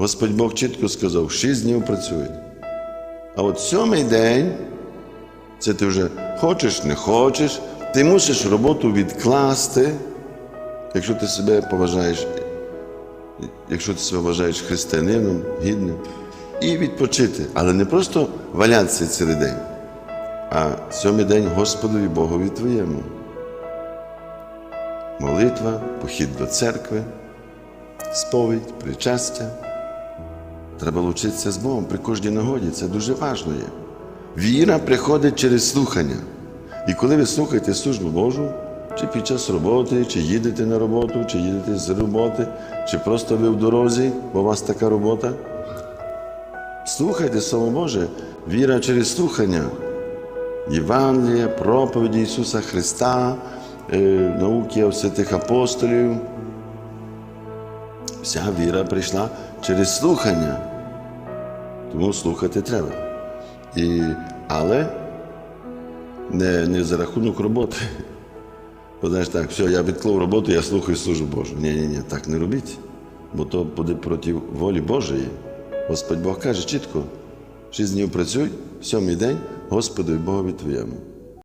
Господь Бог чітко сказав, шість днів працюють. А от сьомий день, це ти вже хочеш, не хочеш, ти мусиш роботу відкласти, якщо ти себе поважаєш, якщо ти себе вважаєш християнином, гідним, і відпочити. Але не просто валятися цілий день, а сьомий день Господові Богові твоєму. Молитва, похід до церкви, сповідь, причастя. Треба лучитися з Богом при кожній нагоді. Це дуже важливо є. Віра приходить через слухання. І коли ви слухаєте службу Божу, чи під час роботи, чи їдете на роботу, чи їдете з роботи, чи просто ви в дорозі, бо у вас така робота. Слухайте Слово Боже, віра через слухання. Євангелія, проповіді Ісуса Христа, е, науки святих апостолів. Вся віра прийшла через слухання. Тому слухати треба. І, але не, не за рахунок роботи. Бо знаєш так, все, я відклав роботу, я слухаю службу Божу. Ні, ні, ні, так не робіть. Бо то буде проти волі Божої. Господь Бог каже чітко: шість днів працюй, сьомий день Господу і Богові твоєму.